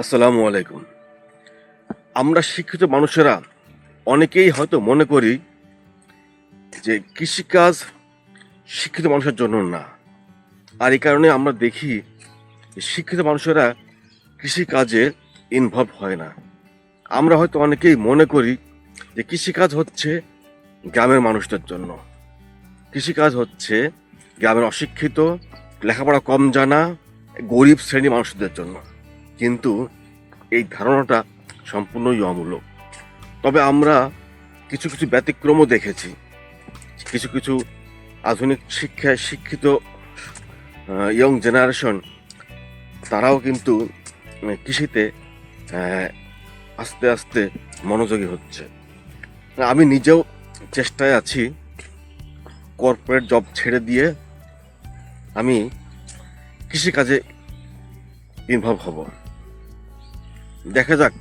আসসালামু আলাইকুম। আমরা শিক্ষিত মানুষেরা অনেকেই হয়তো মনে করি যে কৃষিকাজ শিক্ষিত মানুষের জন্য না। আর এই কারণে আমরা দেখি শিক্ষিত মানুষেরা কৃষিকাজে ইনভলভ হয় না। আমরা হয়তো অনেকেই মনে করি যে কৃষিকাজ হচ্ছে গ্রামের মানুষদের জন্য। কৃষিকাজ হচ্ছে গ্রামের অশিক্ষিত, লেখাপড়া কম জানা, গরিব শ্রেণি মানুষদের জন্য। কিন্তু এই ধারণাটা সম্পূর্ণই অমূলক তবে আমরা কিছু কিছু ব্যতিক্রমও দেখেছি। কিছু কিছু আধুনিক শিক্ষায় শিক্ষিত ইয়ং জেনারেশন তারাও কিন্তু কৃষিতে আস্তে আস্তে মনোযোগী হচ্ছে। আমি নিজেও চেষ্টায় আছি কর্পোরেট জব ছেড়ে দিয়ে আমি কৃষিকাজে ইনভলভ হব। দেখা যাক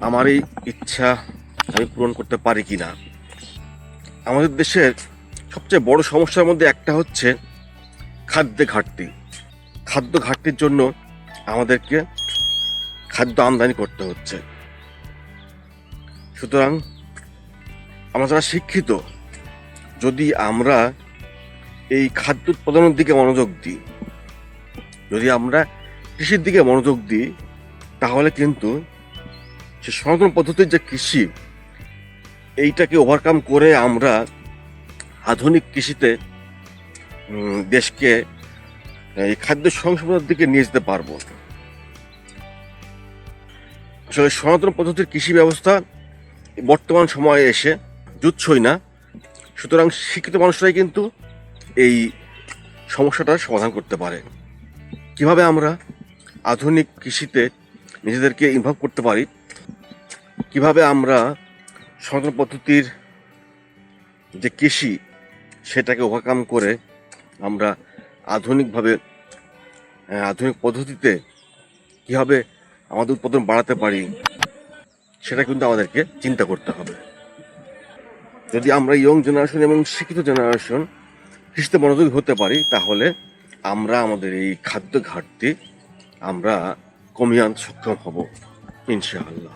আমার এই ইচ্ছা আমি পূরণ করতে পারি কি না আমাদের দেশের সবচেয়ে বড় সমস্যার মধ্যে একটা হচ্ছে খাদ্যে ঘাটতি। খাদ্য ঘাটতির জন্য আমাদেরকে খাদ্য আমদানি করতে হচ্ছে। সুতরাং আমরা যারা শিক্ষিত, যদি আমরা এই খাদ্য উৎপাদনের দিকে মনোযোগ দিই, যদি আমরা কৃষির দিকে মনোযোগ দিই তাহলে কিন্তু সে সনাতন পদ্ধতির যে কৃষি, এইটাকে ওভারকাম করে আমরা আধুনিক কৃষিতে দেশকে, এই খাদ্য সংস্পদার দিকে নিয়ে যেতে পারব। আসলে সনাতন পদ্ধতির কৃষি ব্যবস্থা বর্তমান সময়ে এসে জুৎসই না। সুতরাং শিক্ষিত মানুষরাই কিন্তু এই সমস্যাটার সমাধান করতে পারে। কীভাবে আমরা আধুনিক কৃষিতে নিজেদেরকে ইনভলভ করতে পারি। কীভাবে আমরা সনাতন পদ্ধতির যে কৃষি, সেটাকে ওভারকাম করে আমরা আধুনিকভাবে আধুনিক পদ্ধতিতে কীভাবে আমাদের উৎপাদন বাড়াতে পারি, সেটা কিন্তু আমাদেরকে চিন্তা করতে হবে। যদি আমরা ইয়ং জেনারেশন এবং শিক্ষিত জেনারেশন কৃষিতে মনোযোগী হতে পারি, তাহলে আমরা আমাদের এই খাদ্য ঘাটতি আমরা কমিয়ে সক্ষম হব ইনশাআল্লাহ।